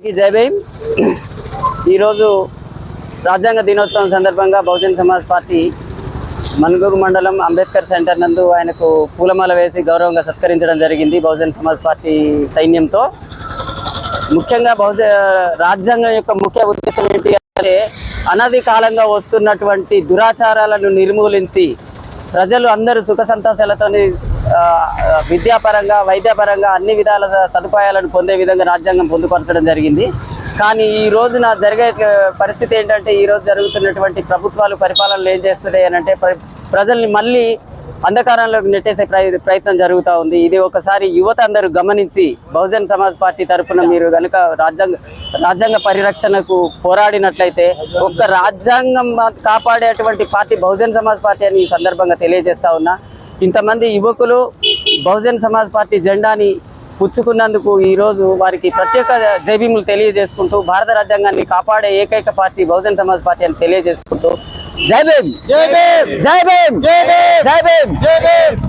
జై భీమ్. ఈరోజు రాజ్యాంగ దినోత్సవం సందర్భంగా బహుజన్ సమాజ్ పార్టీ మనుగూరు మండలం అంబేద్కర్ సెంటర్ నందు ఆయనకు పూలమాల వేసి గౌరవంగా సత్కరించడం జరిగింది బహుజన్ సమాజ్ పార్టీ సైన్యంతో. ముఖ్యంగా బహుజ రాజ్యాంగం యొక్క ముఖ్య ఉద్దేశం ఏంటి అంటే అనది కాలంగా వస్తున్నటువంటి దురాచారాలను నిర్మూలించి ప్రజలు అందరూ సుఖ సంతోషాలతోని విద్యాపరంగా వైద్యపరంగా అన్ని విధాల సదుపాయాలను పొందే విధంగా రాజ్యాంగం పొందుపరచడం జరిగింది. కానీ ఈ రోజున జరిగే పరిస్థితి ఏంటంటే ఈరోజు జరుగుతున్నటువంటి ప్రభుత్వాలు పరిపాలనలు ఏం చేస్తున్నాయి అంటే ప్ర- ప్రజల్ని మళ్ళీ అంధకారంలోకి నెట్టేసే ప్రయత్నం జరుగుతూ ఉంది. ఇది ఒకసారి యువత అందరూ గమనించి బహుజన్ సమాజ్ పార్టీ తరఫున మీరు కనుక రాజ్యాంగ రాజ్యాంగ పరిరక్షణకు పోరాడినట్లయితే ఒక్క రాజ్యాంగం కాపాడేటువంటి పార్టీ బహుజన్ సమాజ్ పార్టీ అని ఈ సందర్భంగా తెలియజేస్తా ఉన్నా. ఇంతమంది యువకులు బహుజన్ సమాజ్ పార్టీ జెండాని పుచ్చుకున్నందుకు ఈరోజు వారికి ప్రత్యేక జైభీములు తెలియజేసుకుంటూ భారత రాజ్యాంగాన్ని కాపాడే ఏకైక పార్టీ బహుజన్ సమాజ్ పార్టీ అని తెలియజేసుకుంటూ జై భీమ్ జై భీమ్ జై భీమ్ జై భీమ్ జై భీమ్ జై భీమ్